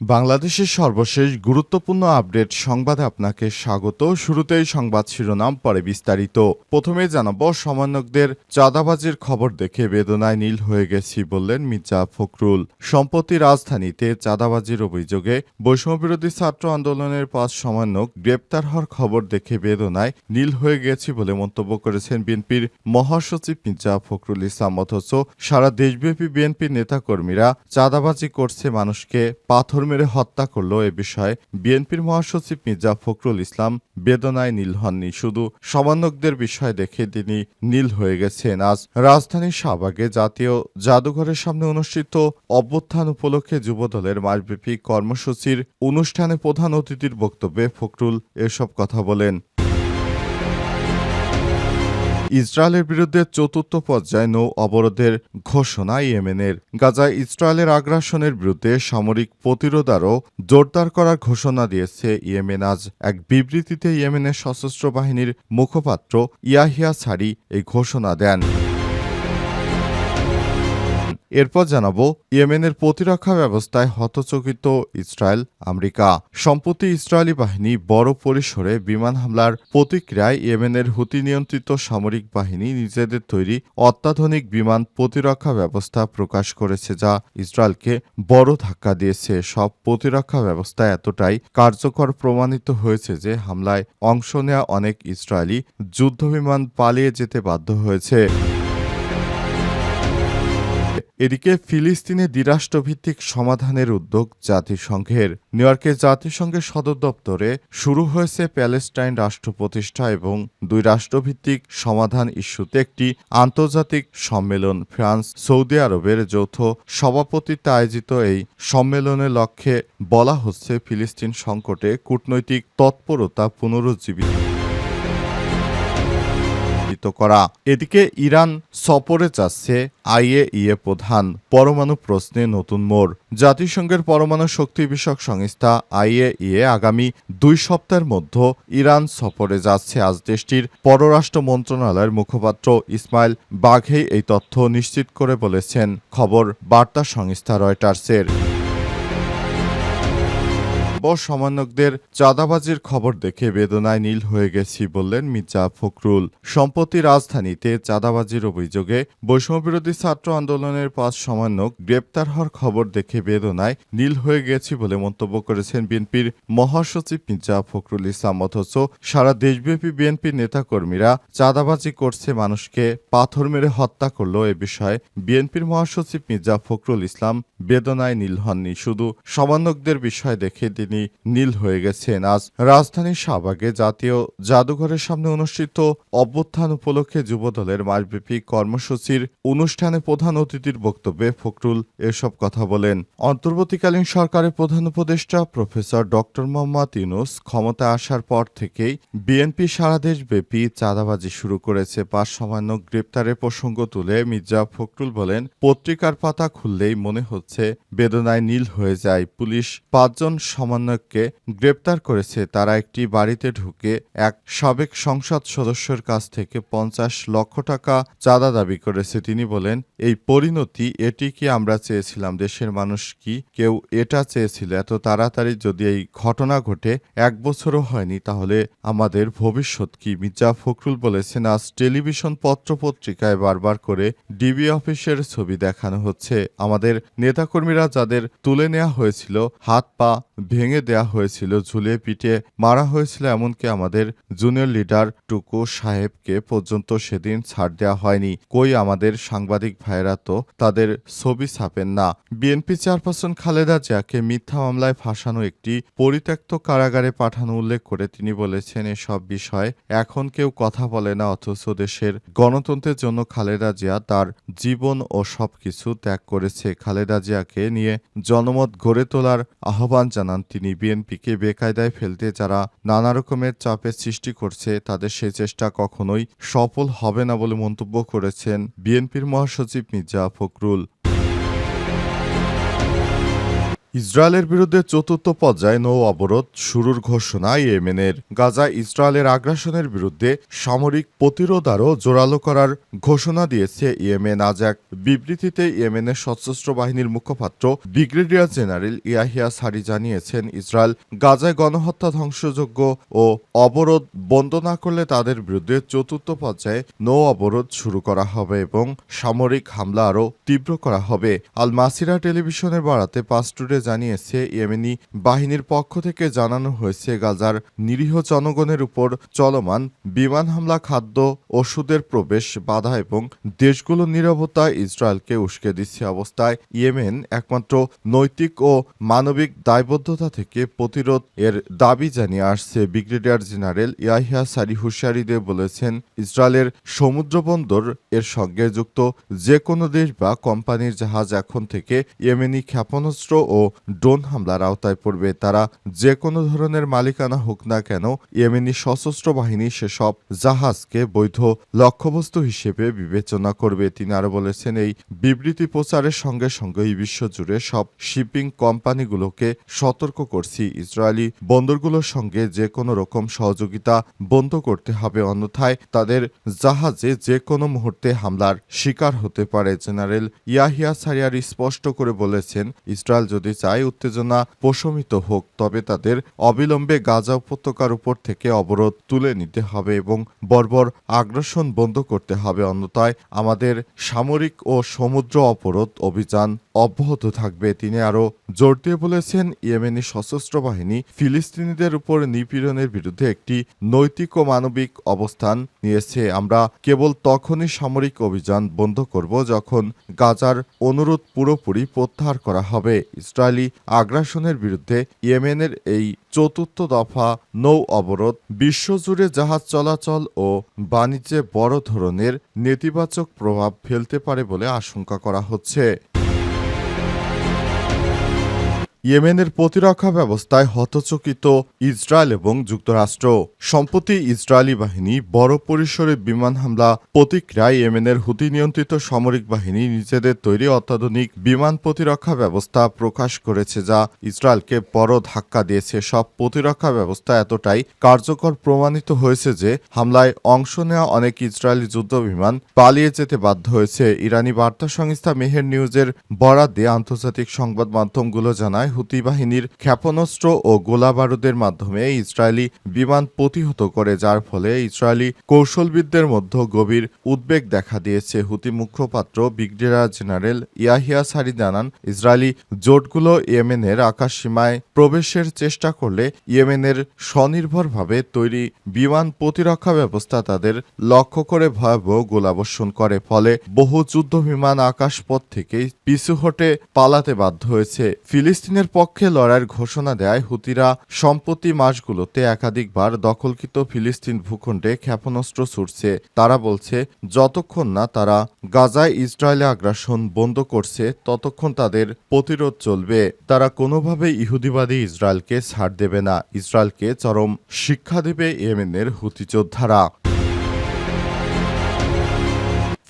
বাংলাদেশের সর্বশেষ গুরুত্বপূর্ণ আপডেট সংবাদে আপনাকে স্বাগত। শুরুতেই সংবাদ শিরোনাম, পরে বিস্তারিত। প্রথমে জানাব, সমন্বয়কদের চাঁদাবাজির খবর দেখে বেদনায় নীল হয়ে গেছি বললেন মির্জা ফখরুল। সম্প্রতি রাজধানীতে চাঁদাবাজির অভিযোগে বৈষম্যবিরোধী ছাত্র আন্দোলনের পাঁচ সমন্বয়ক গ্রেপ্তার হওয়ার খবর দেখে বেদনায় নীল হয়ে গেছি বলে মন্তব্য করেছেন বিএনপির মহাসচিব মির্জা ফখরুল ইসলাম। অথচ সারা দেশব্যাপী বিএনপির নেতাকর্মীরা চাঁদাবাজি করছে, মানুষকে পাথর মেরে হত্যা করল এ বিষয়ে বিএনপির মহাসচিব মির্জা ফখরুল ইসলাম বেদনায় নীল হননি। শুধু সমানকদের বিষয় দেখে তিনি নীল হয়ে গেছেন। আজ রাজধানীর শাহবাগে জাতীয় জাদুঘরের সামনে অনুষ্ঠিত অভ্যুত্থান উপলক্ষে যুবদলের মাসব্যাপী কর্মসূচির অনুষ্ঠানে প্রধান অতিথির বক্তব্যে ফখরুল এসব কথা বলেন। ইসরায়েলের বিরুদ্ধে চতুর্থ পর্যায়ে নৌ অবরোধের ঘোষণা ইয়েমেনের। গাজায় ইসরায়েলের আগ্রাসনের বিরুদ্ধে সামরিক প্রতিরোধ আরও জোরদার করার ঘোষণা দিয়েছে ইয়েমেন। আজ এক বিবৃতিতে ইয়েমেনের সশস্ত্র বাহিনীর মুখপাত্র ইয়াহিয়া ছাড়ি এই ঘোষণা দেন। এরপর জানাব ইয়েমেনের প্রতিরক্ষা ব্যবস্থায় হতচকিত ইসরায়েল, আমেরিকা। সম্প্রতি ইসরায়েলি বাহিনী বড় পরিসরে বিমান হামলার প্রতিক্রিয়ায় ইয়েমেনের হুতি নিয়ন্ত্রিত সামরিক বাহিনী নিজেদের তৈরি অত্যাধুনিক বিমান প্রতিরক্ষা ব্যবস্থা প্রকাশ করেছে, যা ইসরায়েলকে বড় ধাক্কা দিয়েছে। সব প্রতিরক্ষা ব্যবস্থা এতটাই কার্যকর প্রমাণিত হয়েছে যে হামলায় অংশ নেওয়া অনেক ইসরায়েলি যুদ্ধবিমান পালিয়ে যেতে বাধ্য হয়েছে। এদিকে ফিলিস্তিনে দ্বিরাষ্ট্রভিত্তিক সমাধানের উদ্যোগ জাতিসংঘের। নিউ ইয়র্কের জাতিসংঘের সদর দপ্তরে শুরু হয়েছে প্যালেস্টাইন রাষ্ট্র প্রতিষ্ঠা এবং দুই রাষ্ট্রভিত্তিক সমাধান ইস্যুতে একটি আন্তর্জাতিক সম্মেলন ফ্রান্স, সৌদি আরবের যৌথ সভাপতিত্বে আয়োজিত এই সম্মেলনের লক্ষ্যে বলা হচ্ছে ফিলিস্তিন সংকটে কূটনৈতিক তৎপরতা পুনরুজ্জীবিত। নিশ্চিত করা। এদিকে ইরান সফরে যাচ্ছে আইএইএ প্রধান পরমাণু প্রশ্নে নতুন মোড়। জাতিসংঘের পরমাণু শক্তি বিষয়ক সংস্থা আইএইএ আগামী দুই সপ্তাহের মধ্যে ইরান সফরে যাচ্ছে। আজ দেশটির পররাষ্ট্র মন্ত্রণালয়ের মুখপাত্র ইসমাইল বাঘেই এই তথ্য নিশ্চিত করে বলেছেন। খবর বার্তা সংস্থা রয়টার্সের। সমন্বয়কদের চাঁদাবাজির খবর দেখে বেদনায় নীল হয়ে গেছি বললেন মির্জা ফখরুল। সম্প্রতি রাজধানীতে চাঁদাবাজির অভিযোগে বৈষম্যবিরোধী ছাত্র আন্দোলনের পাঁচ সমন্বয়ক গ্রেপ্তার হওয়ার খবর দেখে বেদনায় নীল হয়ে গেছি বলে মন্তব্য করেছেন বিএনপির মহাসচিব মির্জা ফখরুল ইসলাম। অথচ সারা দেশব্যাপী বিএনপির নেতাকর্মীরা চাঁদাবাজি করছে, মানুষকে পাথর মেরে হত্যা করল। এ বিষয়ে বিএনপির মহাসচিব মির্জা ফখরুল ইসলাম বেদনায় নীল হননি, শুধু সমন্বয়কদের বিষয় দেখে তিনি নীল হয়ে গেছেন। আজ রাজধানীর শাহবাগে জাতীয় জাদুঘরের সামনে অনুষ্ঠিত অভ্যুত্থান উপলক্ষে যুবদলের মাসব্যাপী কর্মসূচির অনুষ্ঠানে প্রধান অতিথির বক্তব্যে ফখরুল এসব কথা বলেন। অন্তর্বর্তীকালীন সরকারের প্রধান উপদেষ্টা প্রফেসর ডক্টর মোহাম্মদ ইউনুস ক্ষমতায় আসার পর থেকেই বিএনপি সারা দেশব্যাপী চাঁদাবাজি শুরু করেছে। পাঁচ সামান্য গ্রেপ্তারের প্রসঙ্গ তুলে মির্জা ফখরুল বলেন, পত্রিকার পাতা খুললেই মনে হচ্ছে বেদনায় নীল হয়ে যায়। পুলিশ পাঁচজন সমন্বয়ককে গ্রেপ্তার করেছে। তারা একটি বাড়িতে ঢুকে এক সাবেক সংসদ সদস্যের কাছ থেকে পঞ্চাশ লক্ষ টাকা চাঁদা দাবি করেছে। তিনি বলেন, এই পরিণতি এটি কি আমরা চেয়েছিলাম? দেশের মানুষ কি কেউ এটা চেয়েছিল? এত তাড়াতাড়ি যদি এই ঘটনা ঘটে, এক বছরও হয়নি, তাহলে আমাদের ভবিষ্যৎ কি? মির্জা ফখরুল বলেছেন, আজ টেলিভিশন পত্রপত্রিকায় বারবার করে ডিবি অফিসের ছবি দেখানো হচ্ছে। আমাদের নেতাকর্মীরা যাদের তুলে নেওয়া হয়েছিল, হাত পা ভেঙে দেয়া হয়েছিল, ঝুলিয়ে পিটিয়ে মারা হয়েছিল, এমনকি আমাদের জুনিয়র লিডার টুকু সাহেবকে পর্যন্ত সেদিন ছাড় দেওয়া হয়নি। কই আমাদের সাংবাদিক ভাইরা তো তাদের ছবি ছাপেন না। বিএনপি চেয়ারপারসন খালেদা জিয়াকে মিথ্যা মামলায় ফাঁসানো একটি পরিত্যক্ত কারাগারে পাঠানো উল্লেখ করে তিনি বলেছেন, এসব বিষয়ে এখন কেউ কথা বলে না, অথচ দেশের গণতন্ত্রের জন্য খালেদা জিয়া তার জীবন ও সবকিছু ত্যাগ করেছে। খালেদা জিয়াকে নিয়ে জনমত গড়ে তোলার আহ্বান জানান তিনি। বিএনপিকে বেকায়দায় ফেলতে যারা নানা রকমের চাপের সৃষ্টি করছে, তাদের সে চেষ্টা কখনোই সফল হবে না বলে মন্তব্য করেছেন বিএনপির মহাসচিব মির্জা ফখরুল। ইসরায়েলের বিরুদ্ধে চতুর্থ পর্যায়ে নৌ অবরোধ শুরুর ঘোষণা ইয়েমেনের। গাজা ইসরায়েলের আগ্রাসনের বিরুদ্ধে সামরিক প্রতিরোধ আরও জোরালো করার ঘোষণা দিয়েছে ইয়েমেন। আজ এক বিবৃতিতে ইয়েমেনের সশস্ত্র বাহিনীর মুখপাত্র ব্রিগেডিয়ার জেনারেল ইয়াহিয়া সারি জানিয়েছেন, ইসরায়েল গাজায় গণহত্যা ধ্বংসযোগ্য ও অবরোধ বন্ধ না করলে তাদের বিরুদ্ধে চতুর্থ পর্যায়ে নৌ অবরোধ শুরু করা হবে এবং সামরিক হামলা আরও তীব্র করা হবে। আল মাসিরা টেলিভিশনের বাড়াতে পাস্টুডে জানিয়েছে ইয়েমেনি বাহিনীর পক্ষ থেকে জানানো হয়েছে, গাজার নিরীহ জনগণের উপর চলমান বিমান হামলা, খাদ্য, ওষুধের প্রবেশ, বাধা এবং দেশগুলোর নিরাপত্তা ইসরায়েলকে উস্কে দিচ্ছে অবস্থায়। ইয়েমেন একমাত্র নৈতিক ও মানবিক দায়বদ্ধতা থেকে প্রতিরোধ এর দাবি জানিয়ে আসছে। ব্রিগেডিয়ার জেনারেল ইয়াহিয়া সারি হুশিয়ারিদে বলেছেন, ইসরায়েলের সমুদ্র বন্দর এর সঙ্গে যুক্ত যে কোনো দেশ বা কোম্পানির জাহাজ এখন থেকে ইয়েমেনি ক্ষেপণাস্ত্র ও ড্রোন হামলার আওতায় পড়বে। তারা যে কোনো ধরনের মালিকানা হোক না কেন, ইয়েমেনি সশস্ত্র বাহিনী সেসব জাহাজকে বৈধ লক্ষ্যবস্তু হিসেবে বিবেচনা করবে। তিনি আরও বলেছেন, এই বিবৃতি প্রচারের সঙ্গে সঙ্গে এই বিশ্বজুড়ে সব শিপিং কোম্পানিগুলোকে সতর্ক করছি। ইসরায়েলি বন্দরগুলোর সঙ্গে যে কোনো রকম সহযোগিতা বন্ধ করতে হবে, অন্যথায় তাদের জাহাজে যে কোনো মুহূর্তে হামলার শিকার হতে পারে। জেনারেল ইয়াহিয়া সারিয়ার স্পষ্ট করে বলেছেন, ইসরায়েল যদি চায় উত্তেজনা প্রশমিত হোক, তবে তাদের অবিলম্বে গাজা উপত্যকার উপর থেকে অবরোধ তুলে নিতে হবে এবং বর্বর আগ্রাসন বন্ধ করতে হবে। অন্যথায় আমাদের সামরিক ও সমুদ্র অবরোধ অভিযান অব্যাহত থাকবে। তিনি আরও জোর দিয়ে বলেছেন, ইয়েমেনি সশস্ত্র বাহিনী ফিলিস্তিনিদের উপর নিপীড়নের বিরুদ্ধে একটি নৈতিক ও মানবিক অবস্থান নিয়েছে। আমরা কেবল তখনই সামরিক অভিযান বন্ধ করব যখন গাজার অনুরোধ পুরোপুরি প্রত্যাহার করা হবে। ইসরায়েলি আগ্রাসনের বিরুদ্ধে ইয়েমেনের এই চতুর্থ দফা নৌ অবরোধ বিশ্বজুড়ে জাহাজ চলাচল ও বাণিজ্যে বড় ধরনের নেতিবাচক প্রভাব ফেলতে পারে বলে আশঙ্কা করা হচ্ছে। ইয়েমেনের প্রতিরক্ষা ব্যবস্থায় হতচকিত ইসরায়েল এবং যুক্তরাষ্ট্র। সম্প্রতি ইসরায়েলি বাহিনী বড় পরিসরে বিমান হামলা, প্রতিক্রিয়ায় ইয়েমেনের হুতি নিয়ন্ত্রিত সামরিক বাহিনী নিজেদের তৈরি অত্যাধুনিক বিমান প্রতিরক্ষা ব্যবস্থা প্রকাশ করেছে, যা ইসরায়েলকে বড় ধাক্কা দিয়েছে। সব প্রতিরক্ষা ব্যবস্থা এতটাই কার্যকর প্রমাণিত হয়েছে যে, হামলায় অংশ নেওয়া অনেক ইসরায়েলি যুদ্ধ বিমান পালিয়ে যেতে বাধ্য হয়েছে। ইরানি বার্তা সংস্থা মেহের নিউজের বরাদ দিয়ে আন্তর্জাতিক সংবাদ মাধ্যমগুলো জানায় হুতি বাহিনীর ক্ষেপণাস্ত্র ও গোলা বারুদের মাধ্যমে ইসরায়েলি বিমান প্রতিহত করে, যার ফলে ইসরায়েলি কৌশলবিদদের মধ্যে গভীর উদ্বেগ দেখা দিয়েছে। হুতি মুখপাত্র ব্রিগেডিয়ার জেনারেল ইয়াহিয়া সারি জানান, ইসরায়েলি জোটগুলো ইয়েমেনের আকাশ সীমায় প্রবেশের চেষ্টা করলে ইয়েমেনের স্বনির্ভরভাবে তৈরি বিমান প্রতিরক্ষা ব্যবস্থা তাদের লক্ষ্য করে ভয়াবহ গোলাবর্ষণ করে। ফলে বহু যুদ্ধ বিমান আকাশপথ থেকে পিছু হটে পালাতে বাধ্য হয়েছে। ফিলিস্তিনের পক্ষে লড়াইয়ের ঘোষণা দেয় হুতিরা। সম্প্রতি মাসগুলোতে একাধিকবার দখলকৃত ফিলিস্তিন ভূখণ্ডে ক্ষেপণাস্ত্র ছুটছে তারা বলছে, যতক্ষণ না তারা গাজায় ইসরায়েলে আগ্রাসন বন্ধ করছে, ততক্ষণ তাদের প্রতিরোধ চলবে। তারা কোনোভাবে ইহুদিবাদী ইসরায়েলকে ছাড় দেবে না। ইসরায়েলকে চরম শিক্ষা দেবে ইয়েমেনের হুতি যোদ্ধারা।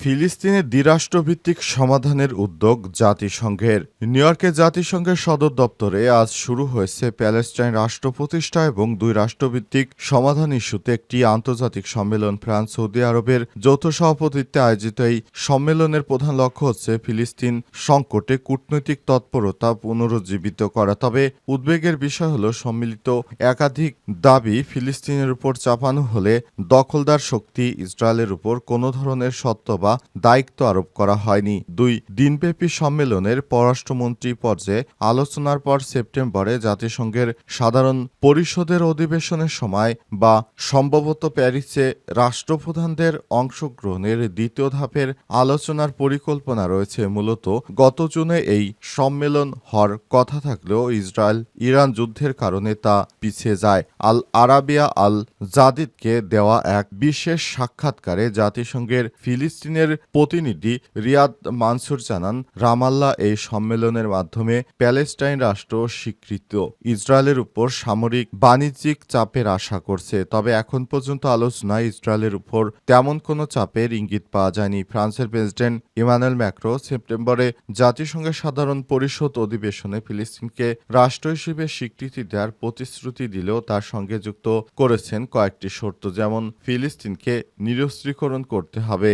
ফিলিস্তিনের দ্বিরাষ্ট্রভিত্তিক সমাধানের উদ্যোগ জাতিসংঘের। নিউ ইয়র্কে জাতিসংঘের সদর দপ্তরে আজ শুরু হয়েছে প্যালেস্টাইন রাষ্ট্র প্রতিষ্ঠা এবং দুই রাষ্ট্রভিত্তিক সমাধান ইস্যুতে একটি আন্তর্জাতিক সম্মেলন ফ্রান্স, সৌদি আরবের যৌথ সভাপতিত্বে আয়োজিত এই সম্মেলনের প্রধান লক্ষ্য হচ্ছে ফিলিস্তিন সংকটে কূটনৈতিক তৎপরতা পুনরুজ্জীবিত করা। তবে উদ্বেগের বিষয় হল সম্মিলিত একাধিক দাবি ফিলিস্তিনের উপর চাপানো হলে দখলদার শক্তি ইসরায়েলের উপর কোনো ধরনের সত্য বা দায়িত্ব আরোপ করা হয়নি। দুই, দিনব্যাপী সম্মেলনের পররাষ্ট্রমন্ত্রী পর্যায়ে আলোচনার পর সেপ্টেম্বরে জাতিসংঘের সাধারণ পরিষদের অধিবেশনের সময় বা সম্ভবত প্যারিসে রাষ্ট্রপ্রধানদের অংশগ্রহণের দ্বিতীয় ধাপের আলোচনার পরিকল্পনা রয়েছে। মূলত গত জুনে এই সম্মেলন হওয়ার কথা থাকলেও ইসরায়েল ইরান যুদ্ধের কারণে তা পিছিয়ে যায়। আল আরাবিয়া আল জাদিদকে দেওয়া এক বিশেষ সাক্ষাৎকারে জাতিসংঘের ফিলিস্তিনের ফিলিস্তিনের প্রতিনিধি রিয়াদ মানসুর জানান, রামাল্লা এই সম্মেলনের মাধ্যমে প্যালেস্টাইন রাষ্ট্র স্বীকৃত। ইসরায়েলের উপর সামরিক বাণিজ্যিক চাপের আশা করছে, তবে এখন পর্যন্ত আলোচনায় ইসরায়েলের উপর তেমন কোনো চাপের ইঙ্গিত পাওয়া যায়নি। ফ্রান্সের প্রেসিডেন্ট ইমানুয়েল ম্যাক্রো সেপ্টেম্বরে জাতিসংঘের সাধারণ পরিষদ অধিবেশনে ফিলিস্তিনকে রাষ্ট্র হিসেবে স্বীকৃতি দেওয়ার প্রতিশ্রুতি দিলেও তার সঙ্গে যুক্ত করেছেন কয়েকটি শর্ত, যেমন ফিলিস্তিনকে নিরস্ত্রীকরণ করতে হবে।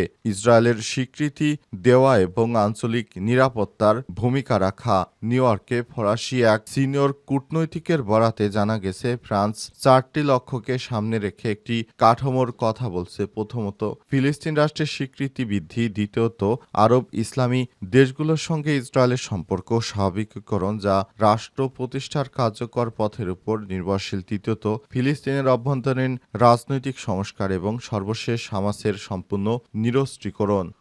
ইসরায়েলের স্বীকৃতি দেওয়া এবং আঞ্চলিক নিরাপত্তার ভূমিকা রাখা নিউ ইয়র্কে ফরাসি এক সিনিয়র কূটনৈতিকের বরাতে জানা গেছে, ফ্রান্স চারটি লক্ষ্যকে সামনে রেখে একটি কাঠামোর কথা বলছে। প্রথমত, ফিলিস্তিন রাষ্ট্রের স্বীকৃতি বৃদ্ধি। দ্বিতীয়ত, আরব ইসলামী দেশগুলোর সঙ্গে ইসরায়েলের সম্পর্ক স্বাভাবিককরণ, যা রাষ্ট্র প্রতিষ্ঠার কার্যকর পথের উপর নির্ভরশীল। তৃতীয়ত, ফিলিস্তিনের অভ্যন্তরীণ রাজনৈতিক সংস্কার এবং সর্বশেষ হামাসের সম্পূর্ণ নিরস্ত্রীকরণ। 그런